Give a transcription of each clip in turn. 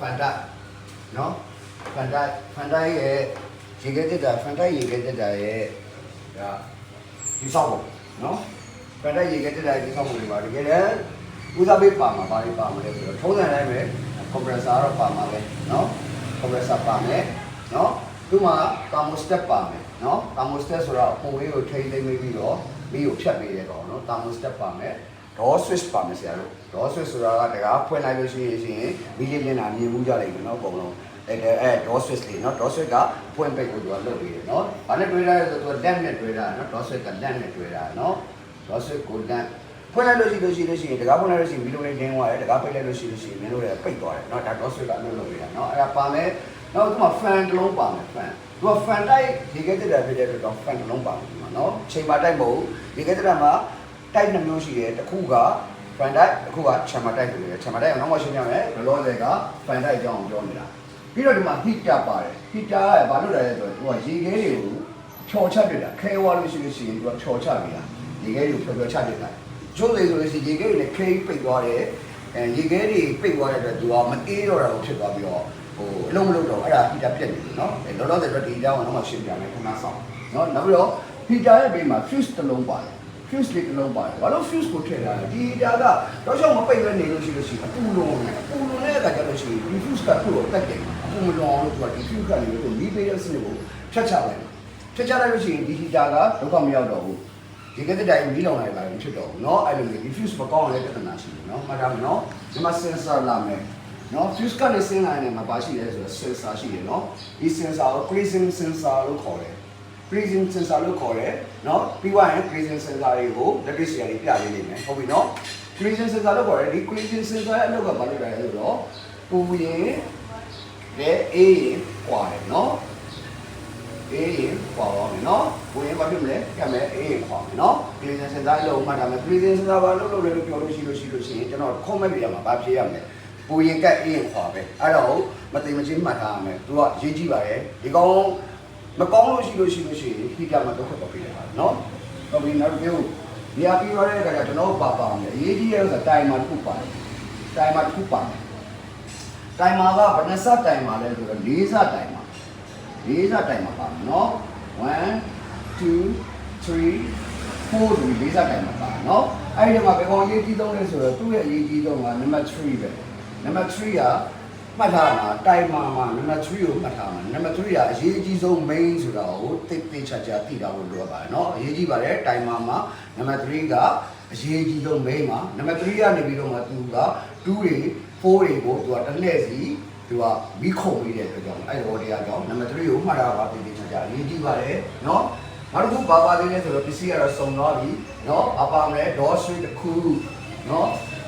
ဖန်တိုက်နော်ဖန်တိုက်ဖန်တိုက်ရဲ့ရေခဲတက်တာဖန်တိုက်ရေခဲတက်တာရဲ့ဒါဒီဆောက်ပုံနော်ဖန်တိုက်ရေခဲတက်တာဒီဆောက်ပုံတွေပါတကယ်လည်းဦးစားပေးပါမှာပါလိပါမှာလဲဆိုတော့ထုံးစံတိုင်းပဲ compressor တော့ပါမှာပဲနော် compressor ပါမယ်နော်ဒီမှာ thermostat ပါမယ်နော် thermostat ဆိုတော့အပေါ်ဝေးကိုထိန်းသိမ်းပြီးတော့မိကိုဖြတ်ပေးရတော့နော် thermostat ပါမယ် door switch ပါမယ်ဆရာတို့ door switch ဆိုတာကတကားဖွင့်လိုက်လို့ရှိရင်ရှင်မိလေးမျက်နှာမြင်မှုကြလိမ့်မယ်နော်ပုံလုံးအဲ့ဒါအဲ door switch လေးနော် door switch ကဖွင့်ပိတ်ကိုသူကလုပ်ပေးတယ်နော်။ဘာနဲ့တွေ့ရလဲဆိုတော့ lamp နဲ့တွေ့တာနော် door switch က lamp နဲ့တွေ့တာနော် door switch ကို lamp ဖွင့်လိုက်လို့ရှိလို့ရှိလို့ရှိရင်တကားဖွင့်လိုက်လို့ရှိရင်မီလိုလေးတင်းသွားတယ်တကားပိတ်လိုက်လို့ရှိလို့ရှိရင်မင်းတို့လည်းပိတ်သွားတယ်နော်ဒါ door switch ကအလုပ်လုပ်ပေးတာနော်အဲ့ဒါပါမယ်နောက်ဒီမှာ fan တစ်လုံးပါမယ် fan သူက fan တိုက်ဒီကဲတက်တာဖြစ်တဲ့အတွက်တော့ fan တစ်လုံးပါမယ်ဒီမှာနော်ချိန်ပါတိုက်မဟုတ်ဒီကဲတက်တာမှာ တိုက်နှမျိုးရှိတယ်တစ်ခုက fan တိုက်တစ်ခုက chamber တိုက်ဆိုတယ် chamber တိုက်ကတော့မှရှင်းပြမယ်ဘလောဆယ်က fan တိုက်အကြောင်းကိုပြောနေတာပြီးတော့ဒီမှာ heater ပါတယ် heater ကဘာလို့လဲဆိုတော့သူကရေခဲတွေကိုချော်ချပြတာခဲဝါလို့ရှိလို့ရှိရင်သူကချော်ချပြတာရေခဲတွေကိုဖြောဖြောချပြတာကျိုးလေဆိုလို့ရှိရင်ရေခဲတွေနဲ့ခဲပိတ်သွားတယ်အဲရေခဲတွေပိတ်သွားတဲ့အတွက်သူကမအေးတော့တာကိုဖြစ်သွားပြီးတော့ဟိုအလုံးမလုံးတော့အဲ့ဒါ heater ပြက်နေတယ်နော်အဲလောလောဆယ်တော့ဒီအကြောင်းကတော့မှရှင်းပြမယ်ခဏဆောင်နော်နောက်ပြီးတော့ heater ရဲ့ဘေးမှာ fuse တစ်လုံးပါတယ် fuse လေးတစ်လုံးပါတယ်ဘာလို့ fuse ကိုထည့်ထားလဲဒီဒါကတော့ရှောက်မပိတ်ပဲနေလို့ရှိလို့ရှိရင်အပူလုံးနဲ့အပူလုံးနဲ့အခါကျလို့ရှိရင်ဒီ fuse ကသူ့ကိုတက်တယ်အပူမလုံးအောင်လို့သူကဒီ fuse ကနေလို့မီးပေးတဲ့စနစ်ကိုဖြတ်ချလိုက်တယ်ဖြတ်ချလိုက်လို့ရှိရင်ဒီ heater ကဒုက္ခမရောက်တော့ဘူးဒီကတဲ့တိုင်မီးလောင်လိုက်ပါရင်ဖြစ်တော့ဘူးเนาะအဲ့လိုမျိုးဒီ fuse မကောင်းတဲ့ပြဿနာရှိတယ်เนาะမှတ်ထားမယ်เนาะဒီမှာ sensor လာမယ်နော် fuse ကနေဆင်းလာရင်မှာပါရှိတယ်ဆိုတော့ sensor ရှိတယ်နော်ဒီ sensor ကို freezing sensor လို့ခေါ်တယ် freezing sensor လို့ခေါ်တယ်နော်ပြီးသွားရင် freezing sensor တွေကိုလက်တွေ့ဆရာကြီးပြပေးလိမ့်မယ်ဟုတ်ပြီနော် freezing sensor လို့ခေါ်တယ်ဒီ freezing sensor ရဲ့အလုပ်ကဘာလုပ်တာလဲဆိုတော့ပူရင်และအေးရင်ကွာတယ်နော်အေးရင်ကွာပါမယ်နော်ပူရင်ဘာဖြစ်မလဲပြမယ်အေးရင်ကွာမယ်နော် freezing sensor အလုပ်မှတ်ထားမယ် freezing sensor ဘာလုပ်လို့လဲလို့ပြောလို့ရှိလို့ရှိလို့ရှိရင်ကျွန်တော် comment ပြရမှာဘာဖြေရမလဲပူရင်ကက်အေးရင်ခွာပဲအဲ့တော့မသိမချင်းမှတ်ထားရမယ်သူကရေးကြည့်ပါရဲ့ဒီကောင် မကောင်းလို့ရှိလို့ရှိလို့ရှိရင်ဟိကမှာတော့ခက်တော့ပြရပါနော်ဟုတ်ပြီနောက်တစ်မျိုးဒီအပြီးရတဲ့အခါကျကျွန်တော်ပါပါမယ်အရေးကြီးရဆိုတိုင်မာတစ်ခုပါတယ်တိုင်မာတစ်ခုပါတယ်တိုင်မာကဘယ်နှစတိုင်မာလဲဆိုတော့၄စတိုင်မာ၄စတိုင်မာပါမယ်နော်1 2 3 4ဒီ၄စတိုင်မာပါနော်အဲ့ဒီမှာဘယ်ကောင်အရေးကြီးဆုံးလဲဆိုတော့သူ့ရဲ့အရေးကြီးဆုံးကနံပါတ်3ပဲနံပါတ်3က မှတ်ထားမှာတိုင်မာမှာနံပါတ်3ကိုမှတ်ထားမှာနံပါတ်3ကအရေးအကြီးဆုံး main ဆိုတာကိုတိတ်တိတ်ချာချာသိတာလို့ပြောပါတယ်เนาะအရေးကြီးပါတယ်တိုင်မာမှာနံပါတ်3ကအရေးကြီးဆုံး main မှာနံပါတ်3ကနေပြီးတော့မှသူက2တွေ4တွေကိုသူကတစ်လှည့်စီသူကမိခုံပြီးတဲ့အတွက်ကြောင့်အဲ့တော့တရားကြောင့်နံပါတ်3ကိုမှတ်ထားပါတိတ်တိတ်ချာချာအရေးကြီးပါတယ်เนาะနောက်တစ်ခုဘာပါသေးလဲဆိုတော့ပစ္စည်းကတော့စုံသွားပြီเนาะအပါမလဲ door switch တစ်ခုเนาะ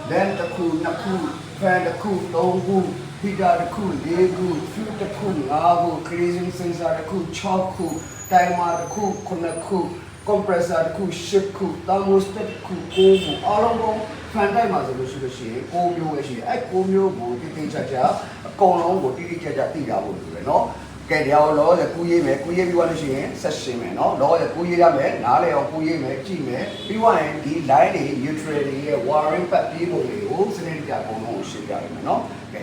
lens တစ်ခုနှစ်ခု fan တစ်ခုသုံးခု ဟီတာတစ်ခု၄ခုဖျူတစ်ခု၅ခုခရီးစင်စင်ဆာတစ်ခု၆ခုတိုင်မာတစ်ခု9ခုကွန်ပရက်ဆာတစ်ခု10ခုတာမိုစတက်တစ်ခု9ခုအားလုံးကိုဖန်တိုက်မှာဆိုလို့ရှိလို့ရှိရင်9မျိုးပဲရှိတယ်အဲ့9မျိုးကိုတိတိကျကျအကုန်လုံးကိုတိတိကျကျသိတာဖို့လိုတယ်နော်ကဲတရားလောလည်းကူးရေးမယ်ကူးရေးပြီးသွားလို့ရှိရင် session မယ်နော်လောလည်းကူးရေးရမယ်နားလည်းအောင်ကူးရေးမယ်ကြည့်မယ်ပြီးသွားရင်ဒီ line တွေ neutral တွေရဲ့ wiring ပတ်ပြေးပုံတွေကိုစနစ်တကျအကုန်လုံးကိုရှင်းပြရမယ်နော်ကဲ